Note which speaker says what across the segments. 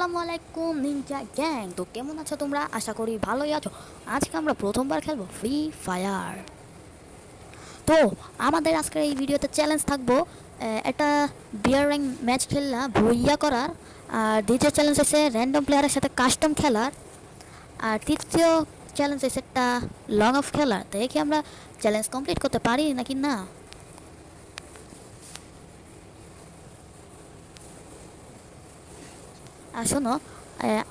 Speaker 1: আসসালামু আলাইকুম Ninja gang. তো কেমন আছো তোমরা? আশা করি ভালোই আছো। আজকে আমরা প্রথমবার খেলব ফ্রি ফায়ার তো আমাদের আজকের এই ভিডিওতে চ্যালেঞ্জ থাকব একটা বিয়ার র্যাঙ্ক ম্যাচ খেললা ভুইয়া করার। আর দ্বিতীয় চ্যালেঞ্জ হচ্ছে র্যান্ডম প্লেয়ারের সাথে কাস্টম খেলার। আর তৃতীয় চ্যালেঞ্জ হচ্ছে একটা লং অফ খেলার। দেখি আমরা চ্যালেঞ্জ কমপ্লিট করতে পারি নাকি না? আর শোনো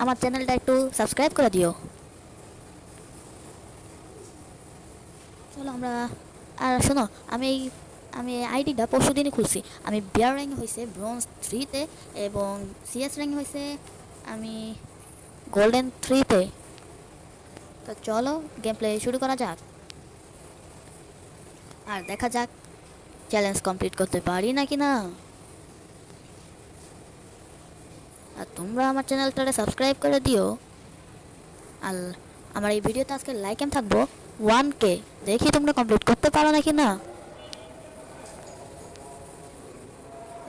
Speaker 1: আমার চ্যানেলটা একটু সাবস্ক্রাইব করে দিও। চলো আমরা, আর শোনো, আমি এই, আমি আইডিটা পরশু দিনই খুলছি। আমি বিয়ার র্যাঙ্ক হয়েছে ব্রোঞ্জ থ্রিতে এবং সিএস র্যাঙ্ক হয়েছে আমি গোল্ডেন থ্রিতে তো চলো গেম প্লে শুরু করা যাক। আর দেখা যাক চ্যালেঞ্জ কমপ্লিট করতে পারি নাকি না আর তোমরা আমার চ্যানেলটারে সাবস্ক্রাইব করে দিও। আর আমার এই ভিডিওতে আজকে লাইক এম থাকব ওয়ান কে দেখি তোমরা কমপ্লিট করতে পারো নাকি না?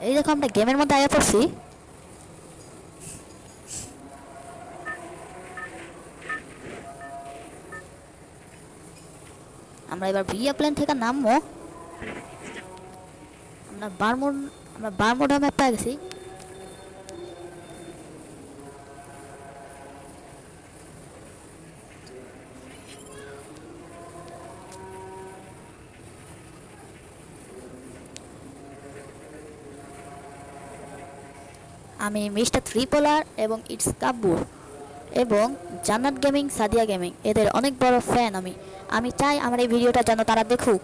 Speaker 1: এই দেখো আমরা গেমের মধ্যে আয়া পড়ছি। আমরা এবার ভিয়া প্ল্যান থেকে নামবো। আমরা বারমোড আমরা বারমোডা ম্যাপ পেয়ে গেছি। আমি মিস্টার ত্রিপোলার এবং ইটস কাব্বুর এবং জান্নাত গেমিং, সাদিয়া গেমিং, এদের অনেক বড় ফ্যান আমি। আমি চাই আমার এই ভিডিওটা যেন তারা দেখুক।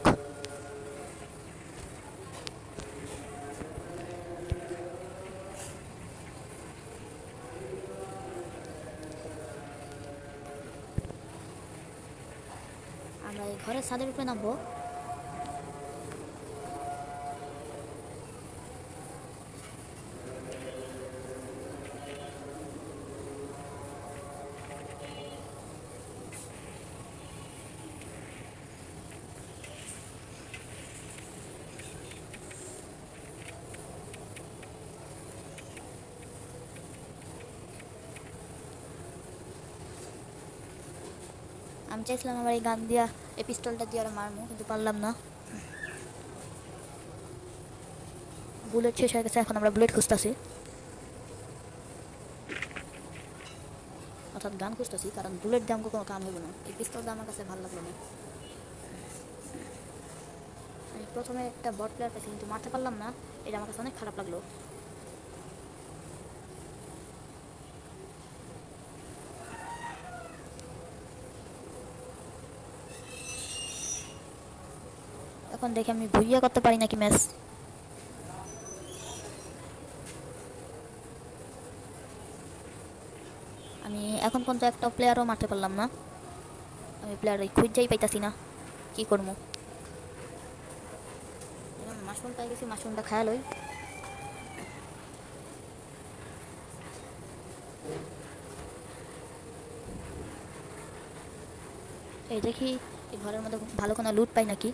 Speaker 1: আমরা এই ঘরের ছাদের উপরে নামবো। আমি চাইছিলাম আমার এই গান দিয়া, এই পিস্তলটা দিয়ে আর মারমু, কিন্তু পারলাম না। বুলেট শেষ হয়ে গেছে, এখন আমরা বুলেট খুঁজতেছি। অর্থাৎ গান খুঁজতেছি, কারণ বুলেট দিয়ে আমাকে কোনো কাম হইব না। এই পিস্তলটা আমার কাছে ভালো লাগল না। আমি প্রথমে একটা বট প্লেয়ার পেয়েছি কিন্তু মারতে পারলাম না। এটা আমার কাছে অনেক খারাপ লাগল। এখন দেখি আমি ভুইয়া করতে পারি নাকি ম্যাচ আমি এখন পর্যন্ত একটা প্লেয়ারও মারতে পারলাম না। আমি প্লেয়ার ওই খুঁজেই পাইতাছি না। কি করব? মাশরুম পাই গেছি, মাশরুমটা খায়াল ওই এই দেখি ঘরের মধ্যে ভালো কোনো লুট পাই নাকি?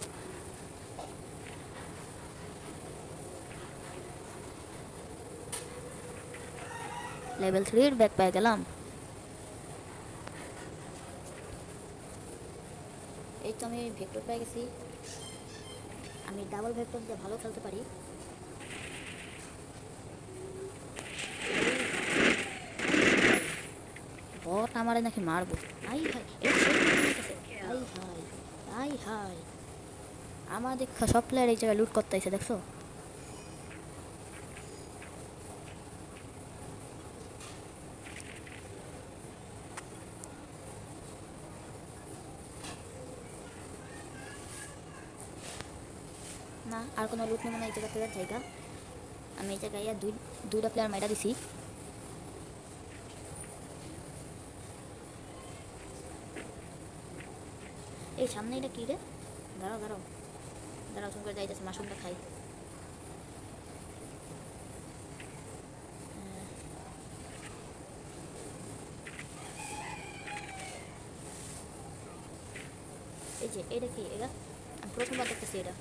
Speaker 1: লেভেল থ্রির ব্যাগ পেয়ে গেলাম এই তো আমি ভেক্টর পেয়ে গেছি। আমি ডাবল ভেক্টর দিয়ে ভালো খেলতে পারি। বট আমারে নাকি মারবো। আই হাই? আই হাই আই হাই আমার সব প্লেয়ার এই জায়গায় লুট করতে আইছে, দেখছ না নেই মানে এই জায়গা প্লেয়ার জায়গা আমি এই জায়গায় দুই দুইটা প্লেয়ার মাইরা দিছি। এই সামনে এটা কি রে? দাঁড়াও দাঁড়াও। দাঁড়াও তুমি করে যাইতেছে মাশরুমটা খাই। এই যে এটা কি? এটা? প্রথমবার দেখতেছি এটা।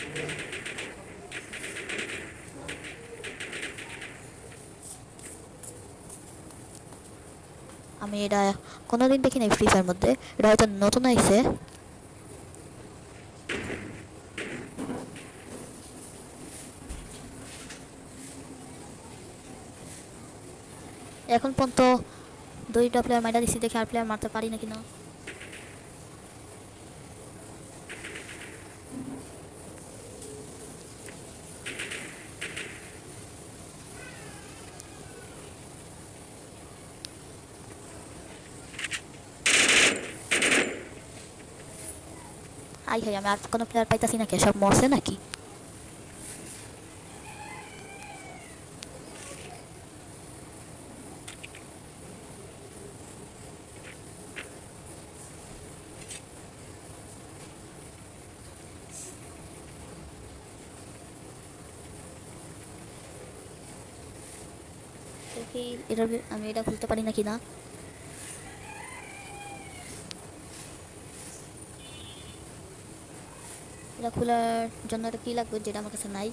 Speaker 1: আমি এটা কোনোদিন দেখি নাই ফ্রি ফায়ার মধ্যে। এটা হয়তো নতুন আইছে। এখন পর্যন্ত দুইটা প্লেয়ার মাইটা দিছি, দেখে আর প্লেয়ার মারতে পারি না। কিনা আই হাই, আমি আর কোনো প্লেয়ার পাইতাছি নাকি? সব মরছে নাকি? ভি- আমি এটা খুলতে পারি নাকি না? খোলার জন্য এটা কি লাগবে যেটা আমার কাছে নাই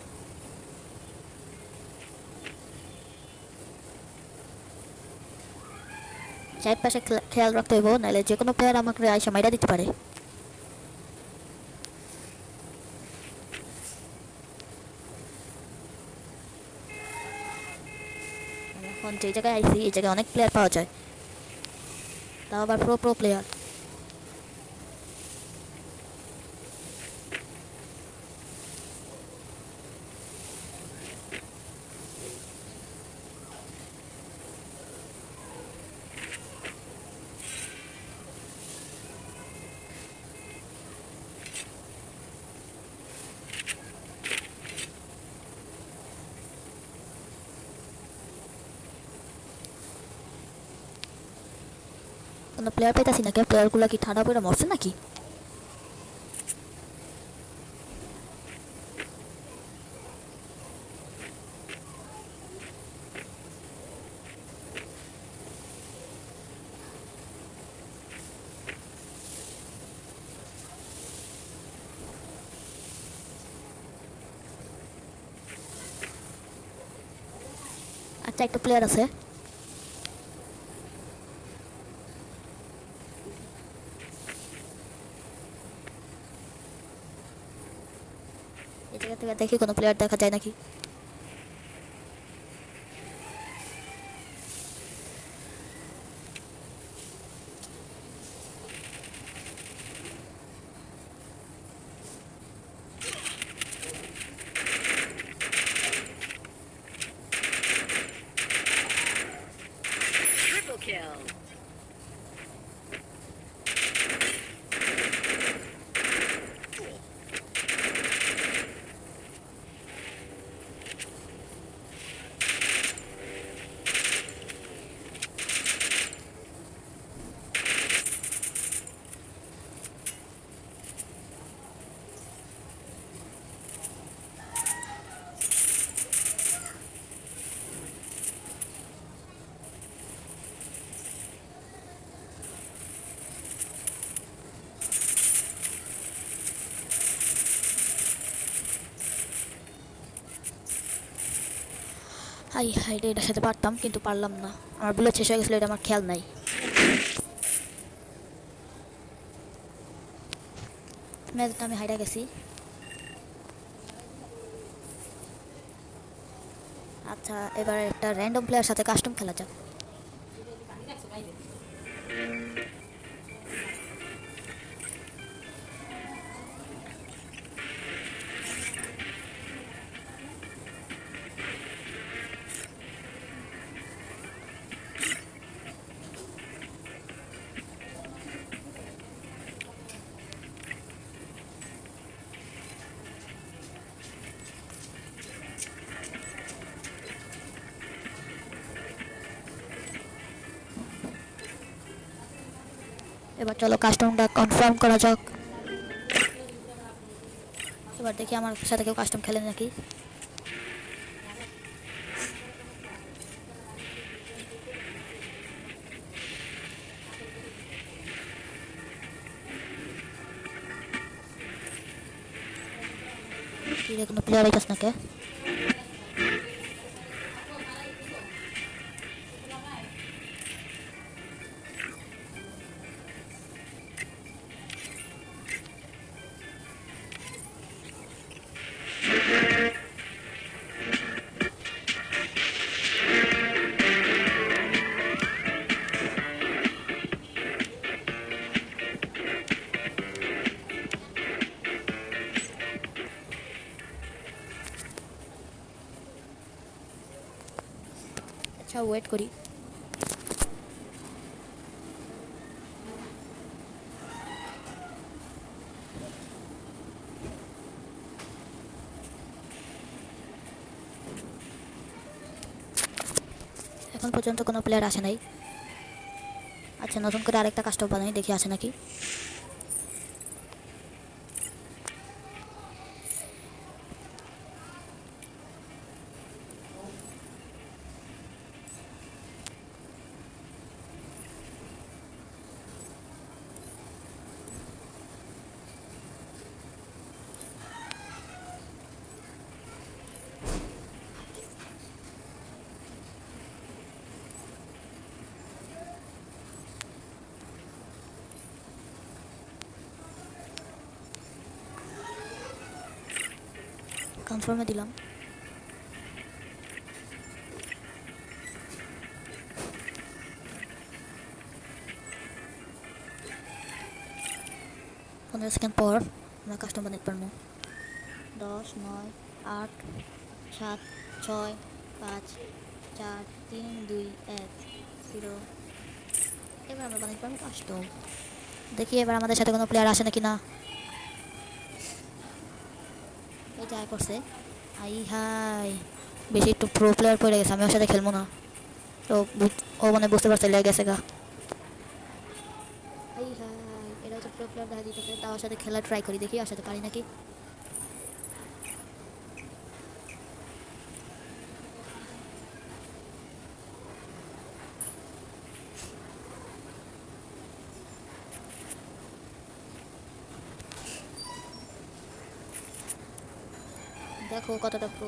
Speaker 1: চারপাশে খেয়াল রাখতে হইব নাহলে যে কোনো প্লেয়ার আমাকে আইসা মাইরা দিতে পারে এখন যে জায়গায় আইসি এই জায়গায় অনেক প্লেয়ার পাওয়া যায় তাও আবার প্রো প্রো প্লেয়ার কোনো প্লেয়ার পাইতাছি নাকি প্লেয়ারগুলো কি ঠান্ডা পড়ে মরছে নাকি আচ্ছা একটা প্লেয়ার আছে এই জায়গা থেকে দেখি কোনো প্লেয়ার দেখা যায় নাকি হাই হাই এটা সাথে পারতাম, কিন্তু পারলাম না। আমার বুলেট শেষ হয়ে গেছিল, এটা আমার খেয়াল নাই। ম্যাচটা আমি হাইটা গেছি। আচ্ছা এবার একটা র্যান্ডম প্লেয়ার সাথে কাস্টম খেলা যাক। এবার চলো কাস্টমটা কনফার্ম করা যাক। এবার দেখি আমার সাথে কেউ কাস্টম খেলে নাকি। কোনো প্লেয়ার আইতাস না ওয়েট করি। এখন পর্যন্ত কোনো প্লেয়ার আসে নাই। আচ্ছা নতুন করে আরেকটা কাস্টমার বানাই, দেখি আসে নাকি। কনফার্মে দিলাম। পনেরো সেকেন্ড পর আমরা কাস্টমার বানাতে পারব দশ, নয়, আট, সাত, ছয়, পাঁচ, চার, তিন, দুই, এক, জিরো। এবার আমরা বানাতে পারব কাস্টম দেখি এবার আমাদের সাথে কোনো প্লেয়ার আসে নাকি না। এই যায় করছে। আই হাই বেশি একটু প্রো প্লেয়ার পড়ে গেছে, আমি ওর সাথে খেলব না। তো ও মানে বুঝতে পারছে লেগে গেছে গা। হাই এটা হচ্ছে প্রো প্লেয়ার দেখা দিতেছে তা ওর সাথে খেলা ট্রাই করি, দেখি ওর সাথে পারি নাকি। দেখো কতটা প্রো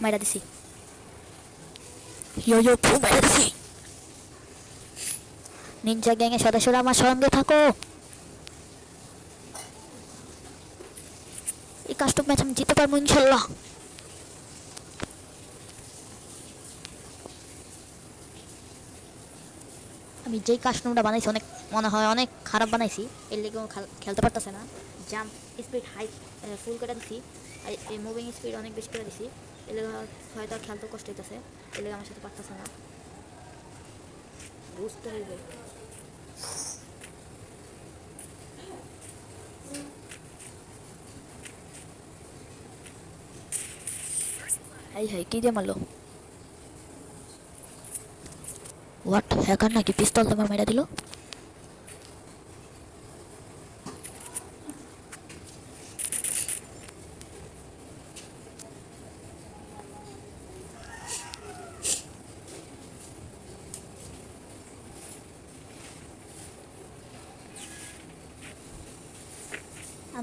Speaker 1: মাইরা দিছি ইয়ো ইয়ো ফু মাইরা দিছি নিনজা গ্যাংয়ের সদস্যরা আমার সঙ্গে থাকো। এই কাস্টম ম্যাচ আমি জিতে পারব ইনশাল্লাহ। আমি যেই কাস্টমটা বানাইছি অনেক মনে হয় অনেক খারাপ বানাইছি এর লেগে ও খেল- খেলতে পারতেছে না। জাম্প স্পিড হাই ফুল করে দিছি আর এই মুভিং স্পিড অনেক বেশি করে দিছি। এর লেগে হয়তো খেলতে কষ্ট হইতেছে এর লেগে আমার সাথে পারতেছে না। বুঝতে হইবে। এই হাই, কি দিয়ে মারলো? হোয়াট হ্যাকার নাকি পিস্তল তোমার মেরে দিল?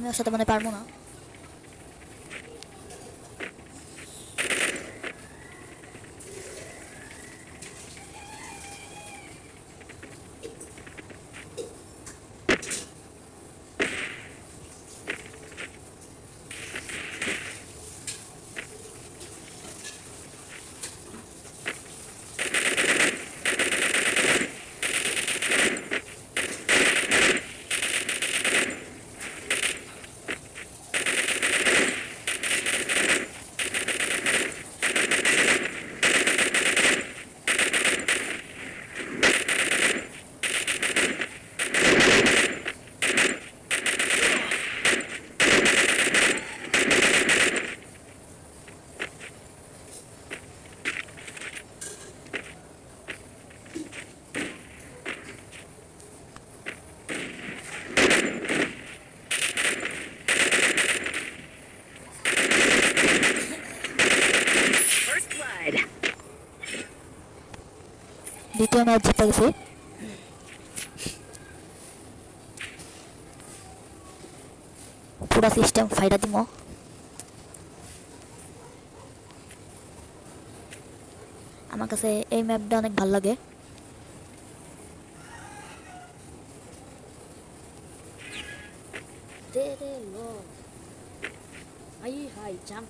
Speaker 1: আমি ওর সাথে মানে পারব না। গেছি পুরা সিস্টেম ফাইটা দিমো আমার কাছে এই ম্যাপটা অনেক ভালো লাগে
Speaker 2: तेरे लोग हाई हाई जंप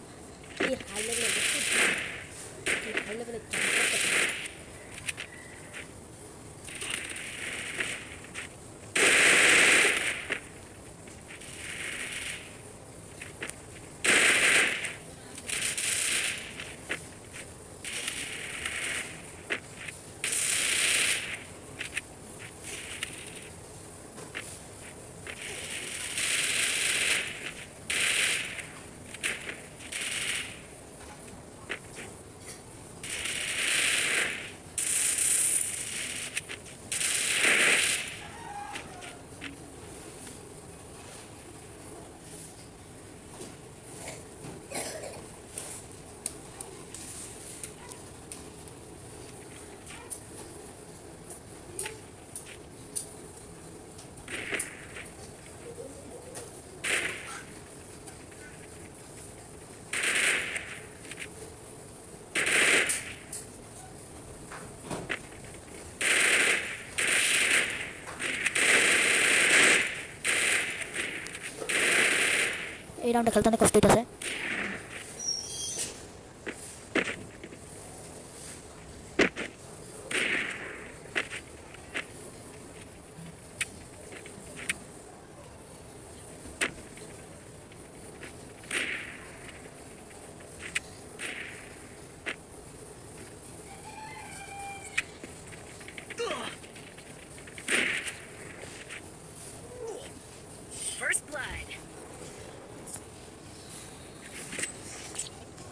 Speaker 1: এই রাউন্ডে খেলতে অনেক কষ্ট হইতেছে।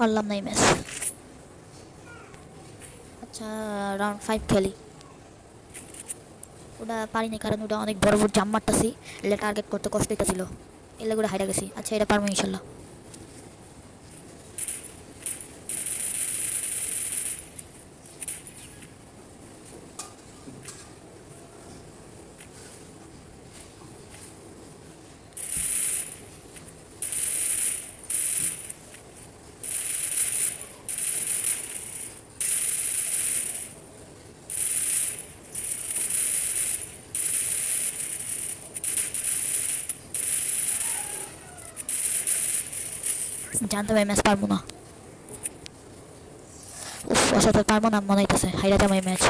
Speaker 1: পারলাম না এই ম্যাচ আচ্ছা রাউন্ড ফাইভ খেলি। ওটা পারিনি কারণ ওটা অনেক বড় বড় জাম মারতাছি। টার্গেট করতে কষ্ট হইতেছিল এলে করে হাইটা গেছি। আচ্ছা এটা পারব ইনশাল্লাহ। জানতাম এই ম্যাচ পারব না। উফ পারব না মনে হইতেছে হাইরা যাব এই ম্যাচ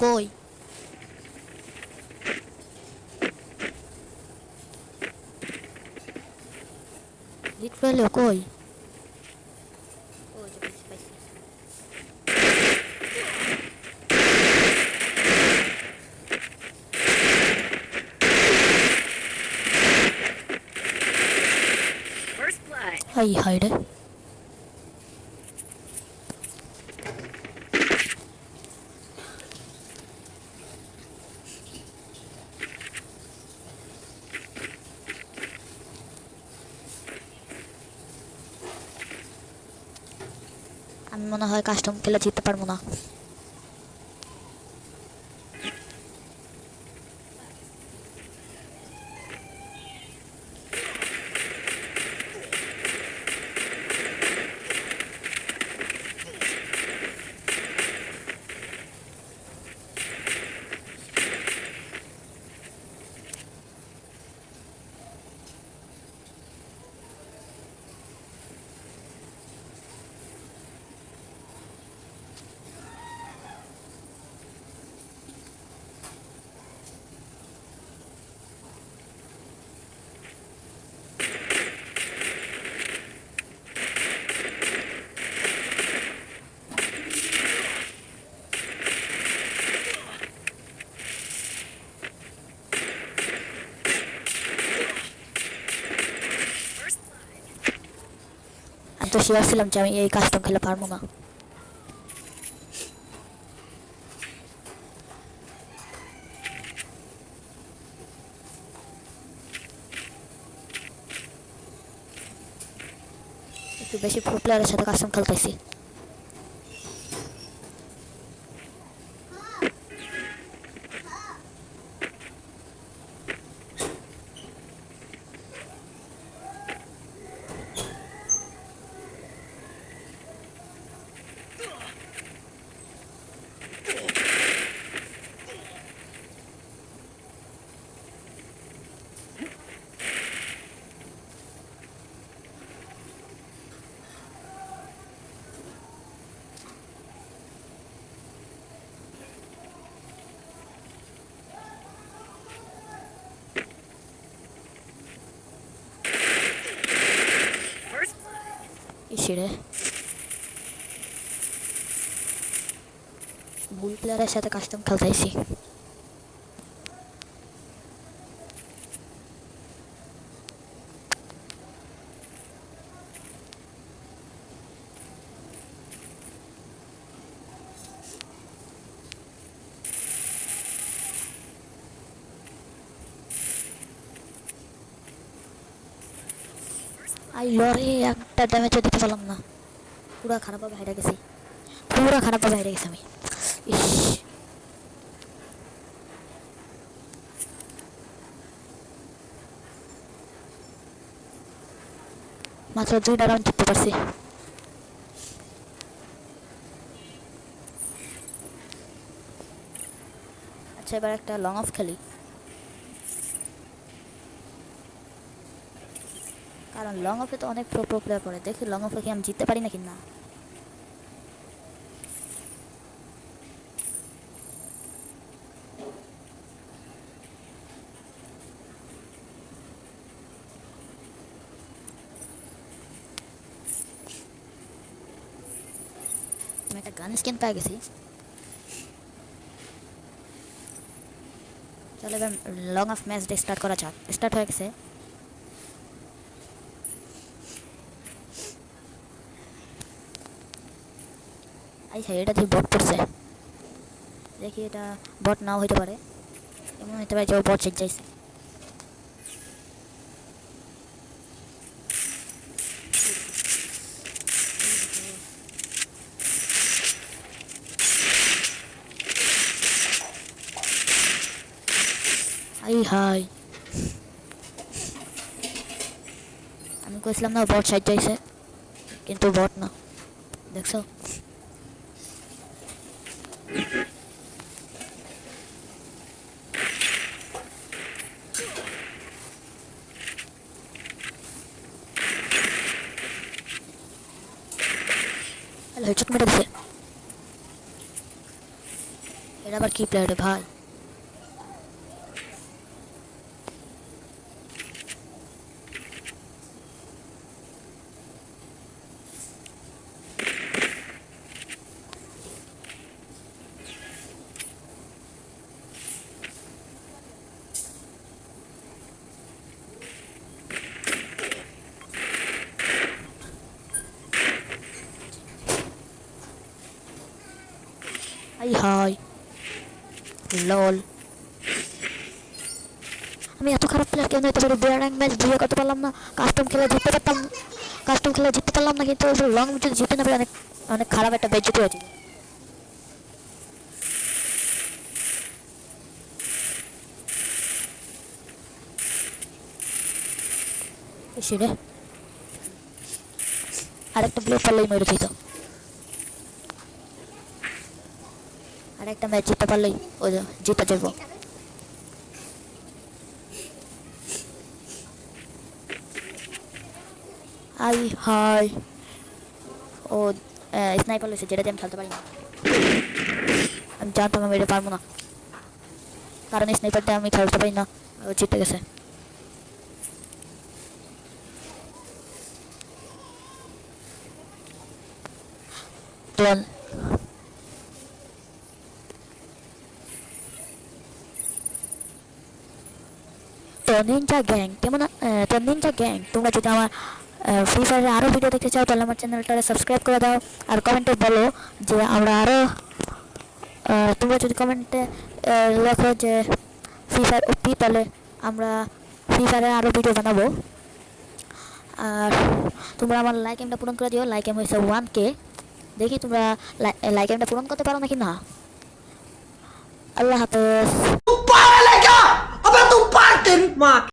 Speaker 1: কই লিট পেল কই
Speaker 2: ওই যে পাইছি পাইছি First blood.
Speaker 1: হাই হাই রে আমি মনে হয় কাস্টম খেলে জিততে পারব না। আমি তো শিওর ছিলাম যে আমি এই কাস্টম খেলে পারব না। একটু বেশি প্রো প্লেয়ারের সাথে কাস্টম খেলতেছি। ইসিরে ভুল প্লেয়ারের সাথে কাস্টম খেলতেছি আই লরে একটা ড্যামেজও দিতে পারলাম না। পুরা খারাপভাবে হাইরা গেছি। পুরা খারাপভাবে হাইরা গেছি আমি। ইস। মাত্র দুইটা রাউন্ড জিততে পারছি। আচ্ছা এবার একটা লং অফ খেলি। কারণ লং অফে তো অনেক প্রো প্রো প্লেয়ার পড়ে। দেখি লং অফে কি আমি জিততে পারি নাকি না? একটা গান স্কিন পেয়ে গেছি। চলো এবার লং অফ ম্যাচ স্টার্ট করা যাক। স্টার্ট হয়ে গেছে। আচ্ছা এটা তুই বট পড়ছে। দেখি এটা বট নাও হইতে পারে। এমন হইতে পারে যে ও বট আই হাই আমি কইছিলাম না বট সাইড যাইছে, কিন্তু বট না। দেখছ? হেডশট মেরে দিছে এটা আবার কি প্লেয়ার রে ভাই আই হাই লল। আমি এত খারাপ প্লেয়ার কেন হতে পারি? বিয়ার র্যাঙ্ক ম্যাচ দিয়ে করতে পারলাম না? কাস্টম খেলে জিততে পারতাম। কাস্টম খেলে জিততে পারলাম না, কিন্তু লং যদি জিতে না অনেক অনেক খারাপ একটা বেজ্জতি হয়েছে আরেকটা ব্লু পারলেই মেরে দিত আরেকটা ম্যাচ জিততে পারলেই ও জিতে যাব। আই হাই ও স্নাইপার লইছে যেটা দিয়ে আমি খেলতে পারি না আমি জানতাম আমি এটা পারব না। কারণ স্নাইপারটা আমি খেলতে পারি না, ও জিতে গেছে। চল তো গ্যাং কেমন তো গ্যাং তোমরা যদি আমার ফ্রি ফায়ারে আরও ভিডিও দেখতে চাও, তাহলে আমার চ্যানেলটা সাবস্ক্রাইব করে দাও। আর কমেন্টে বলো যে আমরা আরও তোমরা যদি কমেন্টে লেখো যে ফ্রি ফায়ার ওপি তাহলে আমরা ফ্রি ফায়ারে আরও ভিডিও বানাবো। আর তোমরা আমার লাইক এমটা পূরণ করে দিও লাইক এম হয়েছে ওয়ান কে দেখি তোমরা লাইক এমটা পূরণ করতে পারো নাকি না? আল্লাহ হাফেজ।
Speaker 3: Roberto Parker! Mac.